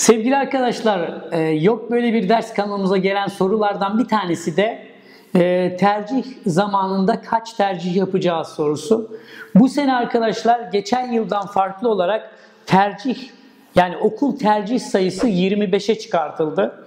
Sevgili arkadaşlar, e, yok böyle bir ders kanalımıza gelen sorulardan bir tanesi de e, tercih zamanında kaç tercih yapacağız sorusu. Bu sene arkadaşlar geçen yıldan farklı olarak tercih yani okul tercih sayısı 25'e çıkartıldı.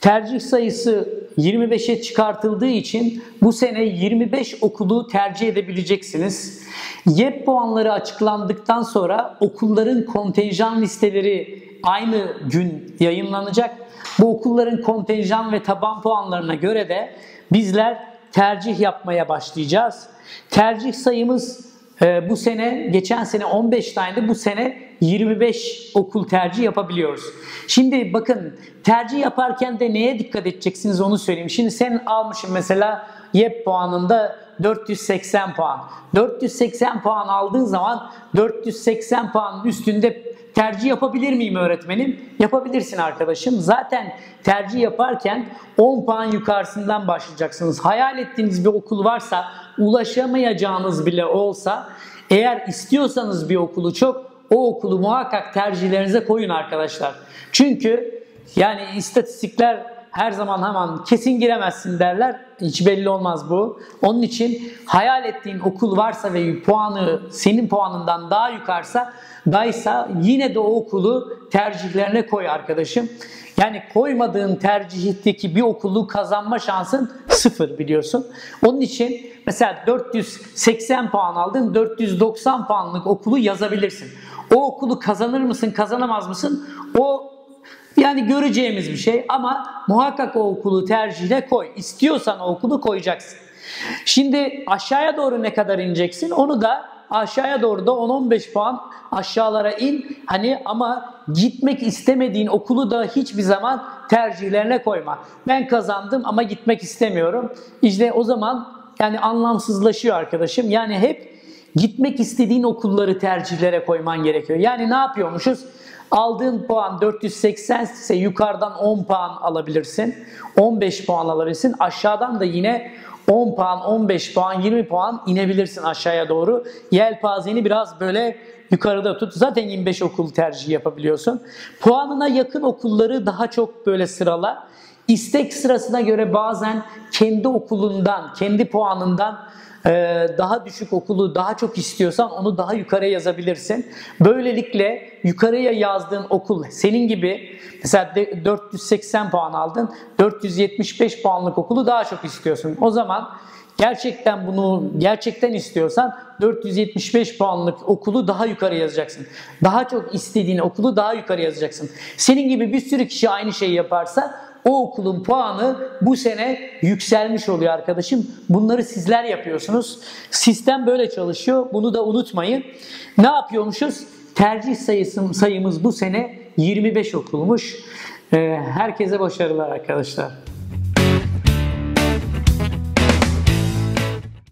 Tercih sayısı 25'e çıkartıldığı için bu sene 25 okulu tercih edebileceksiniz. YEP puanları açıklandıktan sonra okulların kontenjan listeleri aynı gün yayınlanacak. Bu okulların kontenjan ve taban puanlarına göre de bizler tercih yapmaya başlayacağız. Tercih sayımız e, bu sene, geçen sene 15 tane, bu sene 25 okul tercih yapabiliyoruz. Şimdi bakın tercih yaparken de neye dikkat edeceksiniz onu söyleyeyim. Şimdi sen almışsın mesela YEP puanında 480 puan. 480 puan aldığın zaman 480 puanın üstünde tercih yapabilir miyim öğretmenim? Yapabilirsin arkadaşım. Zaten tercih yaparken 10 puan yukarısından başlayacaksınız. Hayal ettiğiniz bir okul varsa, ulaşamayacağınız bile olsa eğer istiyorsanız bir okulu çok o okulu muhakkak tercihlerinize koyun arkadaşlar. Çünkü yani istatistikler her zaman hemen kesin giremezsin derler. Hiç belli olmaz bu. Onun için hayal ettiğin okul varsa ve puanı senin puanından daha yukarısa daysa yine de o okulu tercihlerine koy arkadaşım. Yani koymadığın tercihteki bir okulu kazanma şansın sıfır biliyorsun. Onun için mesela 480 puan aldın 490 puanlık okulu yazabilirsin. O okulu kazanır mısın kazanamaz mısın? O yani göreceğimiz bir şey ama muhakkak o okulu tercihine koy. İstiyorsan o okulu koyacaksın. Şimdi aşağıya doğru ne kadar ineceksin onu da aşağıya doğru da 10-15 puan aşağılara in. Hani ama gitmek istemediğin okulu da hiçbir zaman tercihlerine koyma. Ben kazandım ama gitmek istemiyorum. İşte o zaman yani anlamsızlaşıyor arkadaşım. Yani hep gitmek istediğin okulları tercihlere koyman gerekiyor. Yani ne yapıyormuşuz? Aldığın puan 480 ise yukarıdan 10 puan alabilirsin. 15 puan alabilirsin. Aşağıdan da yine 10 puan, 15 puan, 20 puan inebilirsin aşağıya doğru. Yelpazeni biraz böyle yukarıda tut. Zaten 25 okul tercih yapabiliyorsun. Puanına yakın okulları daha çok böyle sırala. İstek sırasına göre bazen kendi okulundan, kendi puanından ee, daha düşük okulu daha çok istiyorsan onu daha yukarıya yazabilirsin. Böylelikle yukarıya yazdığın okul senin gibi mesela 480 puan aldın 475 puanlık okulu daha çok istiyorsun. O zaman gerçekten bunu gerçekten istiyorsan 475 puanlık okulu daha yukarı yazacaksın. Daha çok istediğin okulu daha yukarı yazacaksın. Senin gibi bir sürü kişi aynı şeyi yaparsa o okulun puanı bu sene yükselmiş oluyor arkadaşım. Bunları sizler yapıyorsunuz. Sistem böyle çalışıyor. Bunu da unutmayın. Ne yapıyormuşuz? Tercih sayısı, sayımız bu sene 25 okulmuş. Herkese başarılar arkadaşlar.